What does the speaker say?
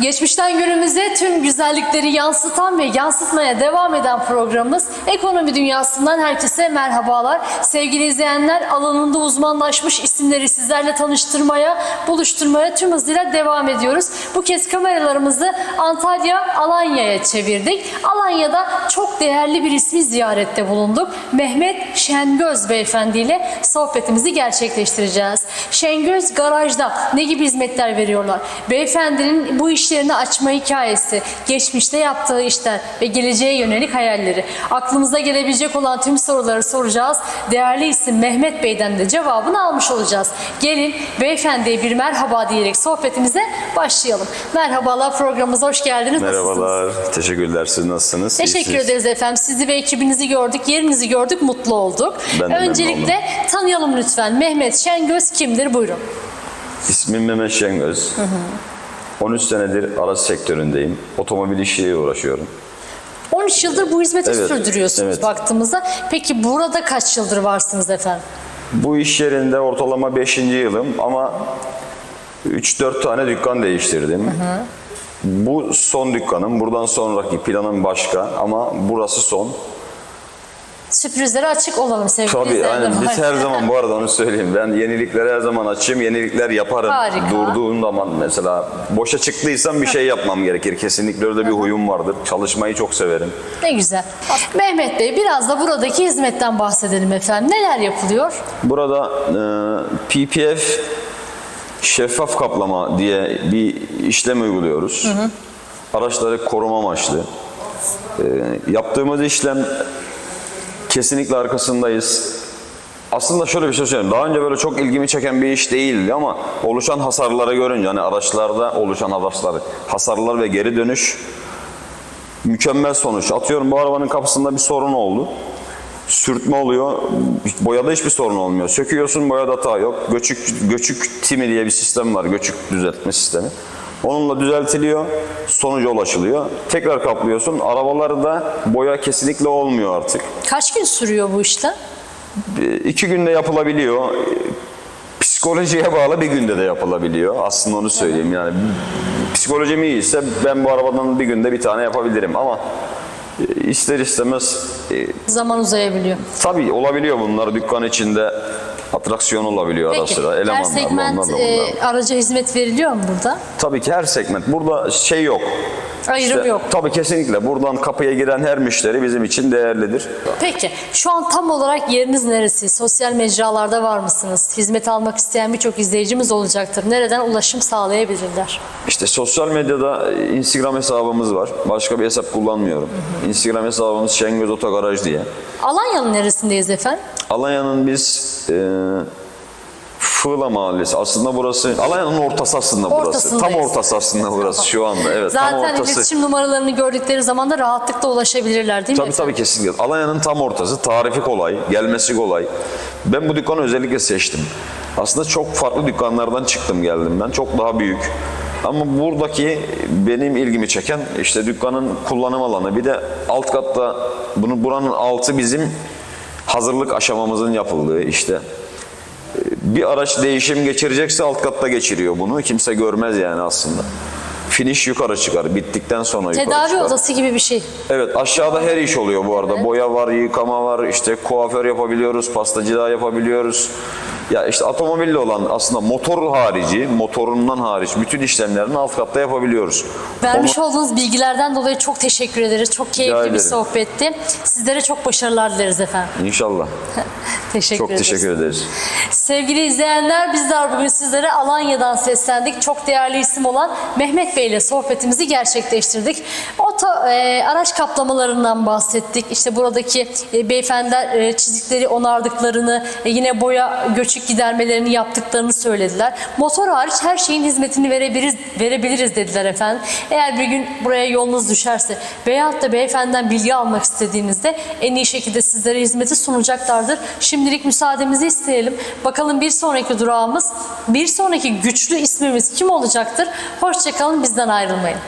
Geçmişten günümüze tüm güzellikleri yansıtan ve yansıtmaya devam eden programımız Ekonomi Dünyası'ndan herkese merhabalar. Sevgili izleyenler alanında uzmanlaşmış isimleri sizlerle tanıştırmaya, buluşturmaya tüm hızıyla devam ediyoruz. Bu kez kameralarımızı Antalya, Alanya'ya çevirdik. Alanya'da çok değerli bir ismi ziyarette bulunduk. Mehmet Şengöz Beyefendi ile sohbetimizi gerçekleştireceğiz. Şengöz garajda ne gibi hizmetler veriyorlar? Beyefendinin bu işlerini açma hikayesi, geçmişte yaptığı işler ve geleceğe yönelik hayalleri. Aklımıza gelebilecek olan tüm soruları soracağız. Değerli isim Mehmet Bey'den de cevabını almış olacağız. Gelin beyefendiye bir merhaba diyerek sohbetimize başlayalım. Merhabalar programımıza hoş geldiniz. Nasılsınız? Merhabalar, teşekkürler. Siz nasılsınız? Teşekkür İyisiniz. ederiz efendim. Sizi ve ekibinizi gördük, yerinizi gördük, mutlu olduk. Ben Öncelikle tanıyalım lütfen. Mehmet Şengöz kimdir? Buyurun. İsmim Mehmet Şengöz. 13 senedir araç sektöründeyim. Otomobil işiyle uğraşıyorum. 13 yıldır bu hizmeti Evet, sürdürüyorsunuz evet. baktığımızda. Peki burada kaç yıldır varsınız efendim? Bu iş yerinde ortalama 5. yılım ama 3-4 tane dükkan değiştirdim. Bu son dükkanım. Buradan sonraki planım başka ama burası son. Sürprizlere açık olalım sevgili Tabii aynen biz her zaman bu arada onu söyleyeyim. Ben yeniliklere her zaman açayım. Yenilikler yaparım. Harika. Durduğum zaman mesela boşa çıktıysam bir şey yapmam gerekir. Kesinlikle öyle bir huyum vardır. Çalışmayı çok severim. Ne güzel. Mehmet Bey biraz da buradaki hizmetten bahsedelim efendim. Neler yapılıyor? Burada e, PPF şeffaf kaplama diye bir işlem uyguluyoruz. Araçları koruma amaçlı. E, yaptığımız işlem kesinlikle arkasındayız. Aslında şöyle bir şey söyleyeyim. Daha önce böyle çok ilgimi çeken bir iş değildi ama oluşan hasarları görünce hani araçlarda oluşan hasarlar, hasarlar ve geri dönüş mükemmel sonuç. Atıyorum bu arabanın kapısında bir sorun oldu. Sürtme oluyor. Boyada hiçbir sorun olmuyor. Söküyorsun boyada hata yok. Göçük, göçük timi diye bir sistem var. Göçük düzeltme sistemi. Onunla düzeltiliyor. Sonuca ulaşılıyor. Tekrar kaplıyorsun. Arabalarda boya kesinlikle olmuyor artık. Kaç gün sürüyor bu işlem? İki günde yapılabiliyor. Psikolojiye bağlı bir günde de yapılabiliyor. Aslında onu söyleyeyim yani. Psikolojim iyiyse ben bu arabadan bir günde bir tane yapabilirim ama e, ister istemez e, Zaman uzayabiliyor. tabii olabiliyor bunlar dükkan içinde atraksiyon olabiliyor ara Peki sıra. her Elemanlarla segment e, araca hizmet veriliyor mu burada? Tabii ki her segment. Burada şey yok. Ayrım İşte, yok. Tabii kesinlikle. Buradan kapıya giren her müşteri bizim için değerlidir. Peki şu an tam olarak yeriniz neresi? Sosyal mecralarda var mısınız? Hizmet almak isteyen birçok izleyicimiz olacaktır. Nereden ulaşım sağlayabilirler? İşte sosyal medyada Instagram hesabımız var. Başka bir hesap kullanmıyorum. Instagram hesabımız Şengöz Otogaraj diye. Alanya'nın neresindeyiz efendim? Alanya'nın biz e, Fığla Mahallesi. Aslında burası Alanya'nın ortası aslında burası. Tam ortası aslında burası şu anda. Evet tam Zaten ortası. iletişim numaralarını gördükleri zaman da rahatlıkla ulaşabilirler değil mi? Tabii tabii kesinlikle. Alanya'nın tam ortası. Tarifi kolay, gelmesi kolay. Ben bu dükkanı özellikle seçtim. Aslında çok farklı dükkanlardan çıktım geldim ben. Çok daha büyük. Ama buradaki benim ilgimi çeken işte dükkanın kullanım alanı. Bir de alt katta bunu buranın altı bizim hazırlık aşamamızın yapıldığı işte. Bir araç değişim geçirecekse alt katta geçiriyor bunu. Kimse görmez yani aslında. Finish yukarı çıkar. Bittikten sonra yukarı Tedavi çıkar. odası gibi bir şey. Evet aşağıda her iş oluyor bu arada. Boya var, yıkama var, işte kuaför yapabiliyoruz, pastacılığa yapabiliyoruz. Ya işte otomobille olan aslında motor harici, motorundan hariç bütün işlemlerini alt katta yapabiliyoruz. Vermiş olduğunuz bilgilerden dolayı çok teşekkür ederiz. Çok keyifli bir sohbetti. Sizlere çok başarılar dileriz efendim. İnşallah. Teşekkür Çok ederiz. teşekkür ederiz. Sevgili izleyenler bizler bugün sizlere Alanya'dan seslendik. Çok değerli isim olan Mehmet Bey ile sohbetimizi gerçekleştirdik. Oto e, araç kaplamalarından bahsettik. İşte buradaki e, beyefendiler e, çizikleri onardıklarını, e, yine boya göçük gidermelerini yaptıklarını söylediler. Motor hariç her şeyin hizmetini verebiliriz, verebiliriz dediler efendim. Eğer bir gün buraya yolunuz düşerse veyahut da beyefendiden bilgi almak istediğinizde en iyi şekilde sizlere hizmeti sunacaklardır. Şimdilik müsaademizi isteyelim. Bakalım bir sonraki durağımız, bir sonraki güçlü ismimiz kim olacaktır? Hoşçakalın bizden ayrılmayın.